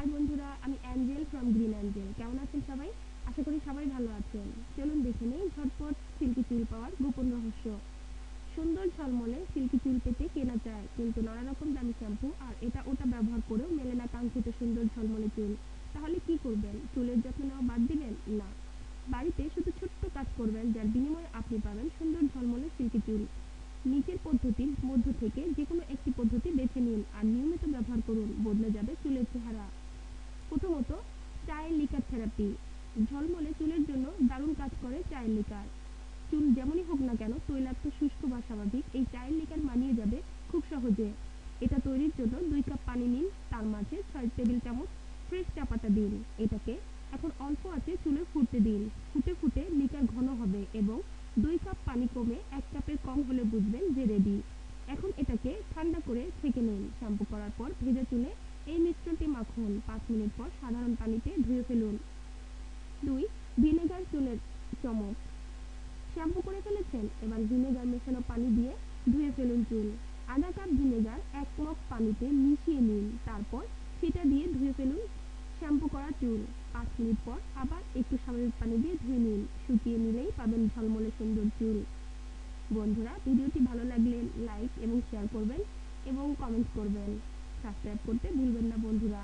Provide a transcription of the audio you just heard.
High বন্ধুরা, আমি Angel from green Angel কেমন আছেন সবাই? আশা করি সবাই ভালো আছেন। চলুন দেখে নেই ঝটপট সিল্কি চুল পাওয়ার গোপন রহস্য। সুন্দর ঝলমলে সিল্কি চুল পেতে কেনা যায়, কিন্তু নানা রকম দামি শ্যাম্পু আর এটা ওটা ব্যবহার করেও মেলে না কাঙ্ক্ষিত সুন্দর ঝলমলে চুল। তাহলে কি করবেন? চুলের যত্ন নেওয়া বাদ দিবেন? না। বাড়িতে শুধু ছোট্ট কাজ করবেন, যার বিনিময়ে আপনি পাবেন সুন্দর ঝলমলে সিল্কি চুল। নিচের পদ্ধতির মধ্য থেকে যে কোনো একটি পদ্ধতি বেছে নিন আর নিয়মিত ব্যবহার করুন, বদলে যাবে চুলের চেহারা। প্রথমত, চায়ের লিকার থেরাপি ঝলমলে চুলের জন্য দারুণ কাজ করে চায়ের লিকার চুল যেমনই হোক না কেন, তৈলাক্ত, শুষ্ক বা স্বাভাবিক, এই চায়ের লিকার মানিয়ে যাবে খুব সহজে। এটা তৈরির জন্য দুই কাপ পানি নিন, তার মাঝে ছয় টেবিল চামচ ফ্রেশ চা পাতা দিন। এটাকে এখন অল্প আছে চুলে ফুটতে দিন। ফুটে ফুটে লিকার ঘন হবে এবং দুই কাপ পানি কমে এক কাপের কম হলে বুঝবেন যে রেডি এখন এটাকে ঠান্ডা করে ছেঁকে নিন। শ্যাম্পু করার পর ভেজা চুলে এই মিশ্রণটি মাখুন। পাঁচ মিনিট পর সাধারণ পানিতে ধুয়ে ফেলুন। দুই, ভিনেগার চুলের চমক। শ্যাম্পু করে ফেলেছেন। এবার ভিনেগার মেশানো পানি দিয়ে ধুয়ে ফেলুন চুল। আধা কাপ ভিনেগার, এক মগ পানিতে মিশিয়ে নিন। তারপর সেটা দিয়ে ধুয়ে ফেলুন শ্যাম্পু করা চুল। পাঁচ মিনিট পর আবার একটু স্বাভাবিক পানি দিয়ে ধুয়ে নিন। শুকিয়ে নিলেই পাবেন ঝলমলে সুন্দর চুল। বন্ধুরা, ভিডিওটি ভালো লাগলে লাইক এবং শেয়ার করবেন এবং কমেন্ট করবেন। সাবস্ক্রাইব করতে ভুলবেন না বন্ধুরা।